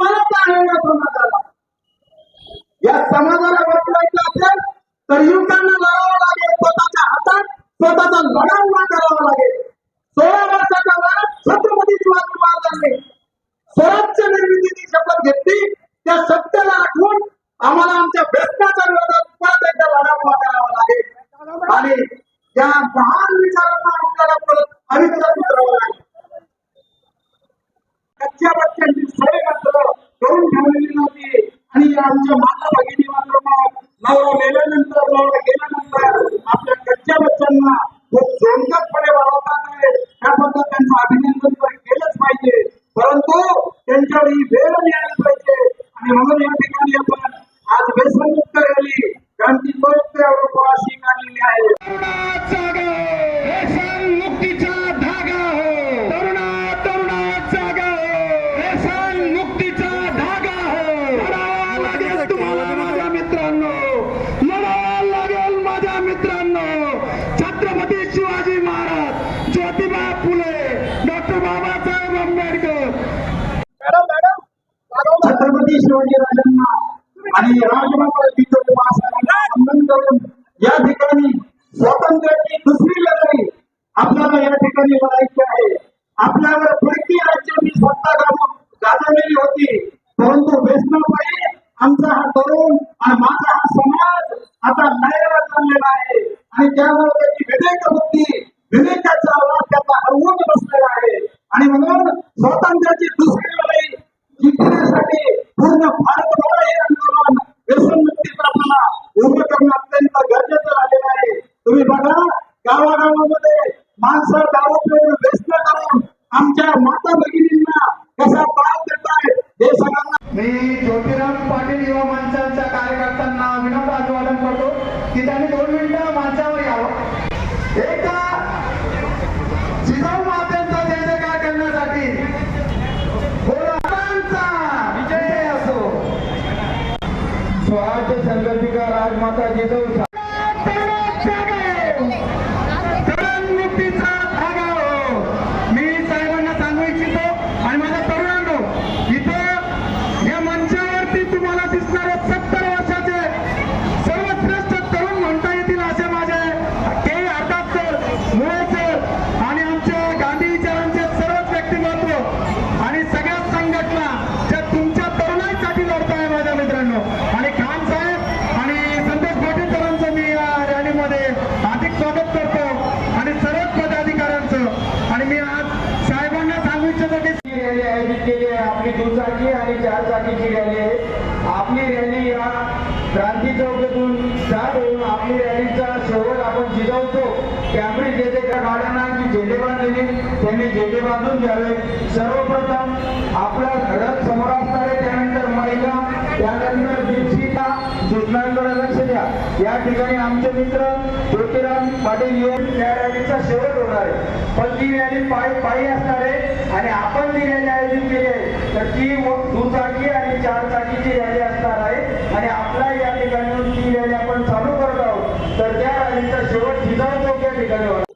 तुम्हाला आहे coronel en Chhatrapati Shivaji आणि राजमाता जिजाऊ वंदन करून या ठिकाणी स्वातंत्र्याची दुसरी लढाई आपल्याला या ठिकाणी लढायची आहे. आपल्यावर फिरकी राज्यांनी सत्ता गाजव- गाजवलेली होती. परंतु व्यसनापायी आमचा हा तरुण आणि माझा हा समाज आता लयाला चाललेला आहे. आणि त्यामुळे त्याची विवेक बुद्धी विवेकाचा आवाज त्याचा हरवून बसलेला आहे. आणि म्हणून स्वातंत्र्याची दुसरी लढाई जिथे पूर्ण भारतभर हे आंदोलन व्यसनमुक्तीचं आपल्याला उभं करणं अत्यंत गरजेचं झालेलं आहे. तुम्ही बघा गावागावामध्ये माणसं दारू पिऊन व्यस्त करून आमच्या माता भगिनी कसा त्रास देत आहे हे सगळ्यांना मी ज्योतिराम पाटील युवा मंचाच्या कार्यकर्त्यांना विनम्र अभिवादन करतो की त्यांनी दोन मिनिटं मंचावर यावं एका जिजाऊ मातेचा जय जयकार करण्यासाठी बोलांचा विजय असो स्वराज्य संकल्पिका राजमाता जिजाऊ तरुण मुक्तीचा धागा हो मी साहेबांना सांगू इच्छितो आणि माझ्या तरुणांनो इथं या मंचावरती तुम्हाला दिसणारे सत्तर वर्षाचे सर्वश्रेष्ठ तरुण म्हणता येतील असे माझे के अर्थात सर मुळे सर आणि आमचे गांधी विचारांचे सर्वच व्यक्तिमत्व आणि सगळ्याच संघटना ज्या तुमच्या तरुणांसाठी लढत आहे माझ्या मित्रांनो आणि खान साहेब आणि संतोष पाटील सरांचं मी या रॅलीमध्ये हार्दिक स्वागत करतो आणि सर्वच पदाधिकाऱ्यांचं आणि मी आज साहेबांना सांगू इच्छितो की ही रॅली आयोजित केली आहे आपली दुचाकी आणि चार चाकीची रॅली. आहे आपली रॅली या क्रांती चौकातून स्टार्ट होऊन आपली रॅलीचा शेवट आपण जिजाऊ कॅम्ब्रिज येथे त्या गाड्यांना जी झेंडे बांधलेली त्यांनी झेंडे बांधून घ्यावे. सर्वप्रथम आपला रथ समोर असणारे त्यानंतर महिला जरा लक्ष द्या. या ठिकाणी आमचे मित्र ज्योतिराम पाटील येऊन त्या रॅलीचा शेवट होणार आहे पण ती रॅली पायी पायी असणार आहे आणि आपण जी रॅली आयोजित केली आहे तर ती दुचाकी आणि चार चाकीची रॅली असणार आहे. आणि आपला या ठिकाणी ती रॅली आपण चालू करत आहोत. तर त्या रॅलीचा शेवट जिजाऊ चौक या ठिकाणी होणार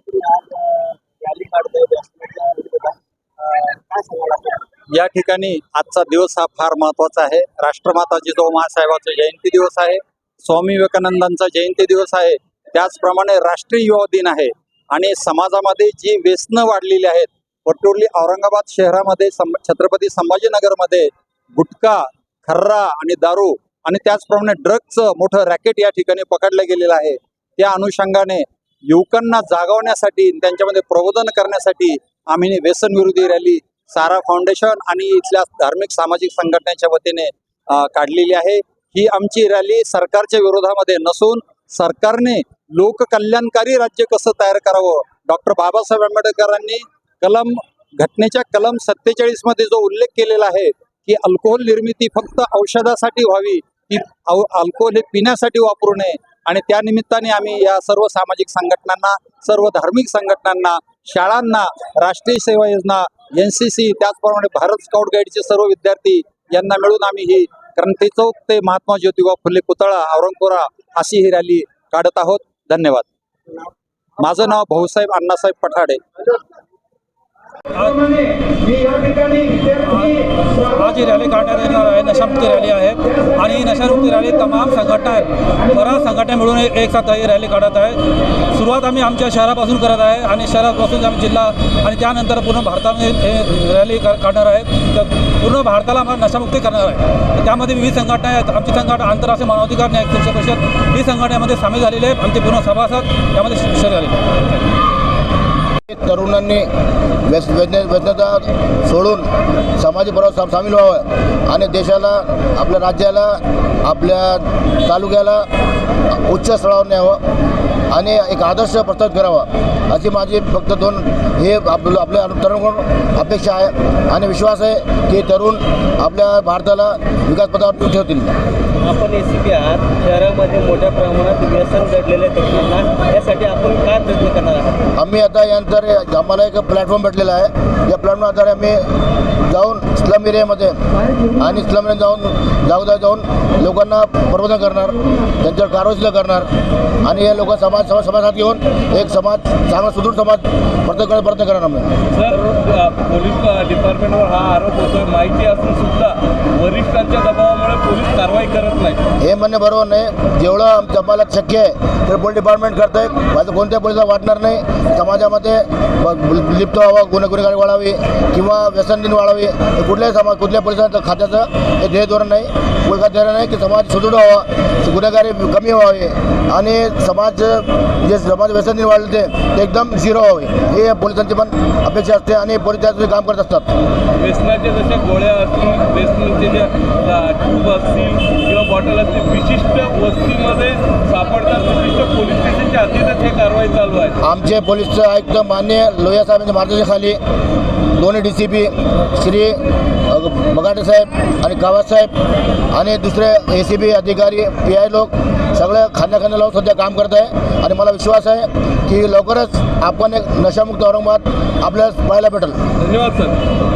या ठिकाणी आजचा दिवस हा फार महत्त्वाचा आहे. राष्ट्रमाता जिजाऊ महासाहेबाचा जयंती दिवस आहे स्वामी विवेकानंदांचा जयंती दिवस आहे. त्याचप्रमाणे राष्ट्रीय युवा दिन आहे. आणि समाजामध्ये जी व्यसनं वाढलेली आहेत पटोली औरंगाबाद शहरामध्ये सं- छत्रपती संभाजीनगरमध्ये गुटखा खर्रा आणि दारू आणि त्याचप्रमाणे ड्रगचं मोठं रॅकेट या ठिकाणी पकडलं गेलेलं आहे. त्या अनुषंगाने युवकांना जागवण्यासाठी त्यांच्यामध्ये प्रबोधन करण्यासाठी आम्ही व्यसन विरोधी रॅली सारा फाउंडेशन आणि इथल्या धार्मिक सामाजिक संघटनेच्या वतीने काढलेली आहे. ही आमची रॅली सरकारच्या विरोधामध्ये नसून सरकारने लोककल्याणकारी राज्य कसं तयार करावं? डॉक्टर बाबासाहेब आंबेडकरांनी कलम घटनेच्या कलम सत्तेचाळीसमध्ये जो उल्लेख केलेला आहे की अल्कोहोल निर्मिती फक्त औषधासाठी व्हावी ती अल्कोहोल हे पिण्यासाठी वापरू नये आणि त्या निमित्ताने आम्ही या सर्व सामाजिक संघटनांना सर्व धार्मिक संघटनांना शाळांना राष्ट्रीय सेवा योजना एन सी सी त्याचप्रमाणे भारत स्काउट गाईडचे सर्व विद्यार्थी यांना मिळून आम्ही ही कारण ते चौक ते महात्मा ज्योतिबा फुले पुतळा औरंगपुरा अशी ही रॅली काढत आहोत. धन्यवाद. माझं नाव भाऊसाहेब अण्णासाहेब पठाडे मी या ठिकाणी विद्यार्थी आज ही रॅली काढण्यात येणार आहे नशामुक्ती रॅली आहे. आणि ही नशामुक्ती रॅली तमाम संघटना आहेत. बऱ्याच संघटना मिळून एक साथ ही रॅली काढत आहे सुरुवात आम्ही आमच्या शहरापासून करत आहे आणि शहरापासून आम्ही जिल्हा आणि त्यानंतर पूर्ण भारतामध्ये हे रॅली का- काढणार आहे. तर पूर्ण भारताला आम्हाला नशामुक्ती करणार आहे. त्यामध्ये विविध संघटना आहेत. आमची संघटना आंतरराष्ट्रीय मानवाधिकार न्याय शिक्षक परिषद ही संघटनेमध्ये सामील झालेली आहे. आमचे पूर्ण सभासद त्यामध्ये शरीर झालेले आहे तरुणांनी व्यस व्यज्ञता सोडून समाजाबरोबर साम सामील व्हावं आणि देशाला आपल्या राज्याला आपल्या तालुक्याला उच्च स्तरावर न्यावं आणि एक आदर्श प्रस्थापित करावा अशी माझी फक्त दोन हे आपलं आपल्या तरुण अपेक्षा आहे आणि विश्वास आहे की तरुण आपल्या भारताला विकासपथावर ठेवतील. आपण ए सी पी आहात शहरामध्ये मोठ्या प्रमाणात व्यसन घडलेल्या तरुणांना. यासाठी आपण काय आम्ही आता यानंतर आम्हाला एक प्लॅटफॉर्म भेटलेला आहे. या प्लॅटफॉर्म आधारे आम्ही जाऊन स्लम एरियामध्ये आणि स्लम जाऊन जागोजाग जाऊन लोकांना प्रबोधन करणार त्यांच्यावर कारवाई करणार. आणि हे लोक समाज समाज समाजात घेऊन एक समाज चांगला सुदृढ समाज प्रत्येक प्रयत्न करणार आम्ही. सर पोलीस डिपार्टमेंटवर हा आरोप होतोय. माहिती असून सुद्धा वरिष्ठांच्या दबावामुळे पोलीस कारवाई करत नाही हे म्हणणे बरोबर नाही. जेवढं आमच्या आम्हाला शक्य आहे तर पोलीस डिपार्टमेंट करतं आहे माझं कोणत्या पोलिसाला वाटणार नाही. समाजामध्ये लिप्त व्हावं गुन्हे गुन्हेगारी वाढावी किंवा व्यसनदिन वाढावी कुठल्याही समाज कुठल्या पोलिसांचं खात्याचं हे ध्येय धोरण नाही. पोलिसात ध्येय नाही की समाज सुदृढ व्हावा गुन्हेगारी कमी व्हावे आणि समाज जे समाज व्यसनदिन वाढले ते ते एकदम झिरो व्हावे. हे पोलिसांची पण अपेक्षा असते आणि पोलीस त्यासाठी काम करत असतात. व्यसनाच्या जशा गोळ्या असतील व्यसनाचे जे ट्यूब असतील किंवा बॉटल असतील विशिष्ट वस्तीमध्ये सापडतात. विशिष्ट पोलीस स्टेशनच्या हद्दीतच हे कारवाई चालू आहे. आमचे पोलीस आयुक्त मान्य लोहिया साहेबांच्या मार्गदर्शनाखाली दोन्ही डी सी पी श्री अ, बगाटे साहेब आणि कावत आणि दुसरे ए सी बी अधिकारी पी आय लोक सगळे खांद्या लावून सध्या काम करत आहे. आणि मला विश्वास आहे की लवकरच आपण एक नशामुक्त औरंगाबाद आपल्याला पाहायला भेटेल. धन्यवाद सर.